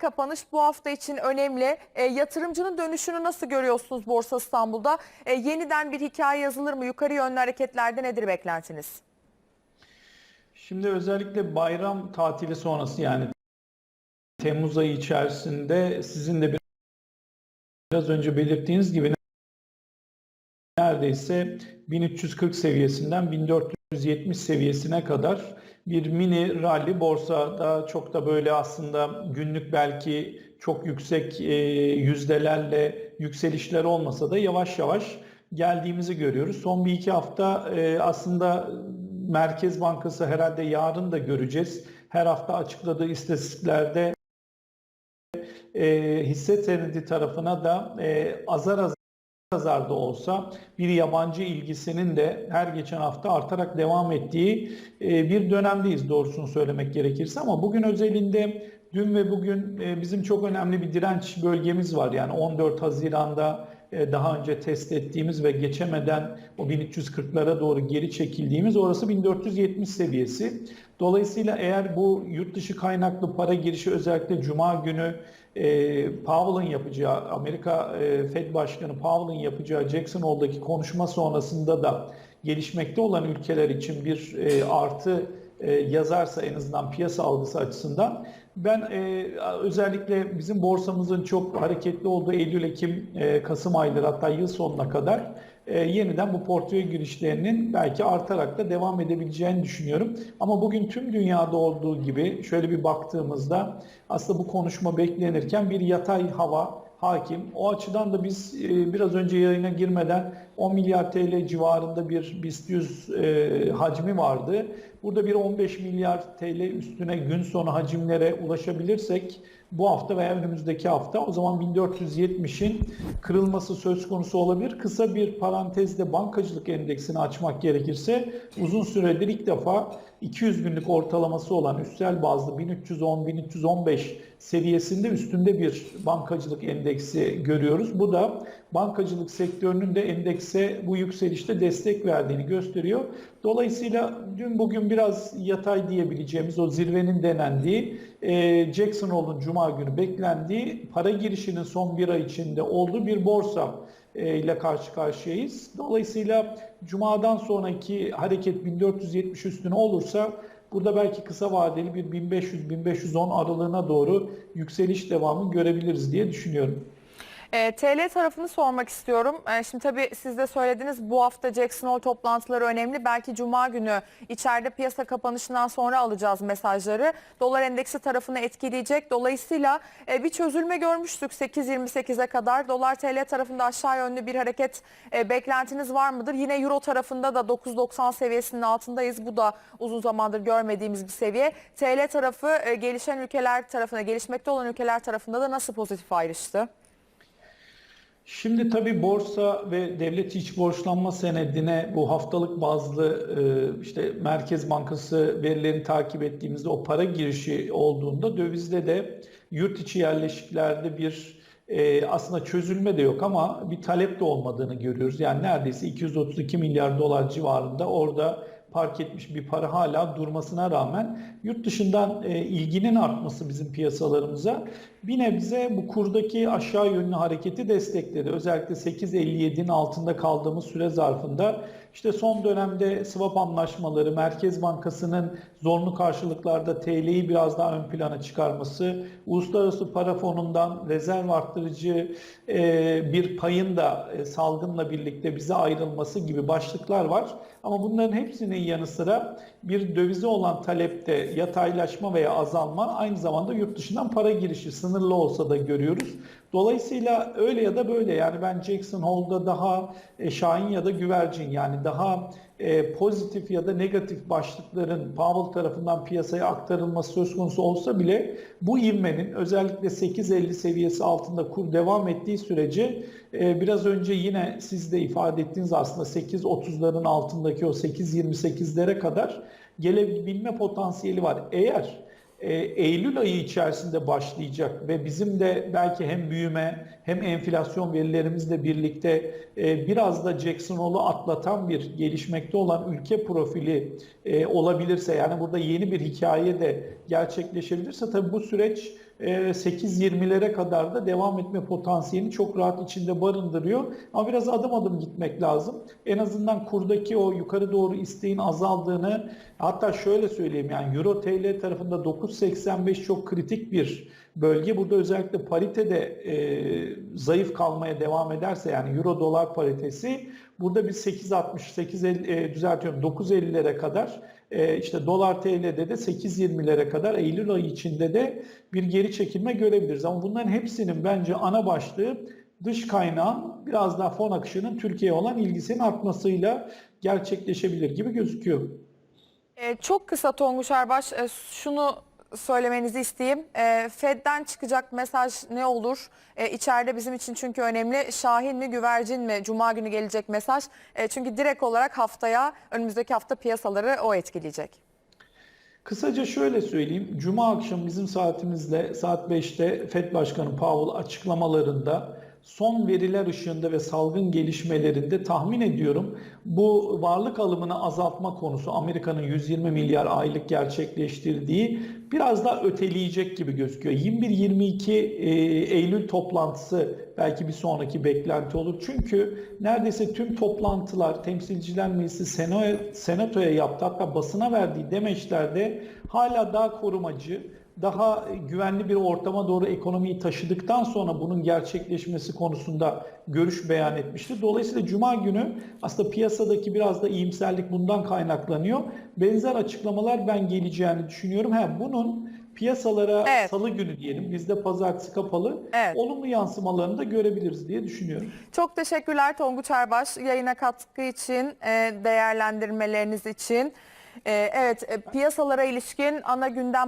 Kapanış bu hafta için önemli. E, yatırımcının dönüşünü nasıl görüyorsunuz Borsa İstanbul'da? E, yeniden bir hikaye yazılır mı? Yukarı yönlü hareketlerde nedir beklentiniz? Şimdi özellikle bayram tatili sonrası yani Temmuz ayı içerisinde sizin de biraz önce belirttiğiniz gibi neredeyse 1340 seviyesinden 1470 seviyesine kadar bir mini rally borsada çok da böyle aslında günlük belki çok yüksek e, yüzdelerle yükselişler olmasa da yavaş yavaş geldiğimizi görüyoruz. Son bir iki hafta e, aslında Merkez Bankası herhalde yarın da göreceğiz. Her hafta açıkladığı istatistiklerde e, hisse senedi tarafına da azar azar azar da olsa bir yabancı ilgisinin de her geçen hafta artarak devam ettiği e, bir dönemdeyiz doğrusunu söylemek gerekirse ama bugün özelinde dün ve bugün e, bizim çok önemli bir direnç bölgemiz var. Yani 14 Haziran'da daha önce test ettiğimiz ve geçemeden o 1340'lara doğru geri çekildiğimiz orası 1470 seviyesi. Dolayısıyla eğer bu yurt dışı kaynaklı para girişi özellikle Cuma günü e, Powell'ın yapacağı, Amerika e, Fed Başkanı Powell'ın yapacağı Jackson Hole'daki konuşma sonrasında da gelişmekte olan ülkeler için bir e, artı e, yazarsa en azından piyasa algısı açısından ben e, özellikle bizim borsamızın çok hareketli olduğu Eylül, Ekim, e, Kasım ayları hatta yıl sonuna kadar e, yeniden bu portföy girişlerinin belki artarak da devam edebileceğini düşünüyorum. Ama bugün tüm dünyada olduğu gibi şöyle bir baktığımızda aslında bu konuşma beklenirken bir yatay hava hakim. O açıdan da biz e, biraz önce yayına girmeden 10 milyar TL civarında bir BIST 100 e, hacmi vardı. Burada bir 15 milyar TL üstüne gün sonu hacimlere ulaşabilirsek bu hafta veya önümüzdeki hafta o zaman 1470'in kırılması söz konusu olabilir. Kısa bir parantezde bankacılık endeksini açmak gerekirse uzun süredir ilk defa 200 günlük ortalaması olan üstel bazlı 1310-1315 seviyesinde üstünde bir bankacılık endeksi görüyoruz. Bu da bankacılık sektörünün de endekse bu yükselişte destek verdiğini gösteriyor. Dolayısıyla dün bugün biraz yatay diyebileceğimiz o zirvenin denendiği e, Jackson Hole'un Cuma günü beklendiği para girişinin son bir ay içinde olduğu bir borsa e, ile karşı karşıyayız. Dolayısıyla Cuma'dan sonraki hareket 1470 üstüne olursa burada belki kısa vadeli bir 1500-1510 aralığına doğru yükseliş devamı görebiliriz diye düşünüyorum. E, TL tarafını sormak istiyorum. E, şimdi tabii siz de söylediniz bu hafta Jackson Hole toplantıları önemli. Belki Cuma günü içeride piyasa kapanışından sonra alacağız mesajları. Dolar endeksi tarafını etkileyecek. Dolayısıyla e, bir çözülme görmüştük 8.28'e kadar. Dolar TL tarafında aşağı yönlü bir hareket e, beklentiniz var mıdır? Yine Euro tarafında da 9.90 seviyesinin altındayız. Bu da uzun zamandır görmediğimiz bir seviye. TL tarafı e, gelişen ülkeler tarafına, gelişmekte olan ülkeler tarafında da nasıl pozitif ayrıştı? Şimdi tabii borsa ve devlet iç borçlanma senedine bu haftalık bazlı e, işte Merkez Bankası verilerini takip ettiğimizde o para girişi olduğunda dövizde de yurt içi yerleşiklerde bir e, aslında çözülme de yok ama bir talep de olmadığını görüyoruz. Yani neredeyse 232 milyar dolar civarında orada park etmiş bir para hala durmasına rağmen yurt dışından e, ilginin artması bizim piyasalarımıza bir nebze bu kurdaki aşağı yönlü hareketi destekledi. Özellikle 8.57'nin altında kaldığımız süre zarfında işte son dönemde swap anlaşmaları, Merkez Bankası'nın zorunlu karşılıklarda TL'yi biraz daha ön plana çıkarması, Uluslararası Para Fonu'ndan rezerv arttırıcı e, bir payın da e, salgınla birlikte bize ayrılması gibi başlıklar var. Ama bunların hepsinin yanı sıra bir dövize olan talepte yataylaşma veya azalma aynı zamanda yurt dışından para girişi sınırlı olsa da görüyoruz. Dolayısıyla öyle ya da böyle yani ben Jackson Hole'da daha e, Şahin ya da güvercin yani daha e, pozitif ya da negatif başlıkların Powell tarafından piyasaya aktarılması söz konusu olsa bile bu ivmenin özellikle 8.50 seviyesi altında kur devam ettiği sürece e, biraz önce yine siz de ifade ettiğiniz aslında 8.30'ların altındaki o 8.28'lere kadar gelebilme potansiyeli var. Eğer e, Eylül ayı içerisinde başlayacak ve bizim de belki hem büyüme hem enflasyon verilerimizle birlikte e, biraz da Jackson Hole'u atlatan bir gelişmekte olan ülke profili e, olabilirse yani burada yeni bir hikaye de gerçekleşebilirse tabii bu süreç 8.20'lere kadar da devam etme potansiyelini çok rahat içinde barındırıyor. Ama biraz adım adım gitmek lazım. En azından kurdaki o yukarı doğru isteğin azaldığını hatta şöyle söyleyeyim yani Euro TL tarafında 9.85 çok kritik bir bölge. Burada özellikle parite de e, zayıf kalmaya devam ederse yani Euro dolar paritesi burada bir 8.60 8.50 e, düzeltiyorum 9.50'lere kadar e, işte dolar TL'de de 8.20'lere kadar Eylül ayı içinde de bir geri çekilme görebiliriz. Ama bunların hepsinin bence ana başlığı dış kaynağın biraz daha fon akışının Türkiye'ye olan ilgisinin artmasıyla gerçekleşebilir gibi gözüküyor. Ee, çok kısa Tonguç Erbaş e, şunu söylemenizi isteyeyim. Ee, Fed'den çıkacak mesaj ne olur? Ee, içeride bizim için çünkü önemli. Şahin mi güvercin mi? Cuma günü gelecek mesaj. Ee, çünkü direkt olarak haftaya önümüzdeki hafta piyasaları o etkileyecek. Kısaca şöyle söyleyeyim. Cuma akşam bizim saatimizde saat 5'te FED Başkanı Powell açıklamalarında son veriler ışığında ve salgın gelişmelerinde tahmin ediyorum bu varlık alımını azaltma konusu Amerika'nın 120 milyar aylık gerçekleştirdiği biraz daha öteleyecek gibi gözüküyor. 21-22 e, Eylül toplantısı belki bir sonraki beklenti olur. Çünkü neredeyse tüm toplantılar Temsilciler Meclisi Senato'ya yaptı hatta basına verdiği demeçlerde hala daha korumacı, daha güvenli bir ortama doğru ekonomiyi taşıdıktan sonra bunun gerçekleşmesi konusunda görüş beyan etmişti. Dolayısıyla Cuma günü aslında piyasadaki biraz da iyimserlik bundan kaynaklanıyor. Benzer açıklamalar ben geleceğini düşünüyorum. Ha, bunun piyasalara Evet. salı günü diyelim bizde pazartesi kapalı Evet. olumlu yansımalarını da görebiliriz diye düşünüyorum. Çok teşekkürler Tonguç Erbaş yayına katkı için, e, değerlendirmeleriniz için. E, Evet, e, piyasalara ilişkin ana gündem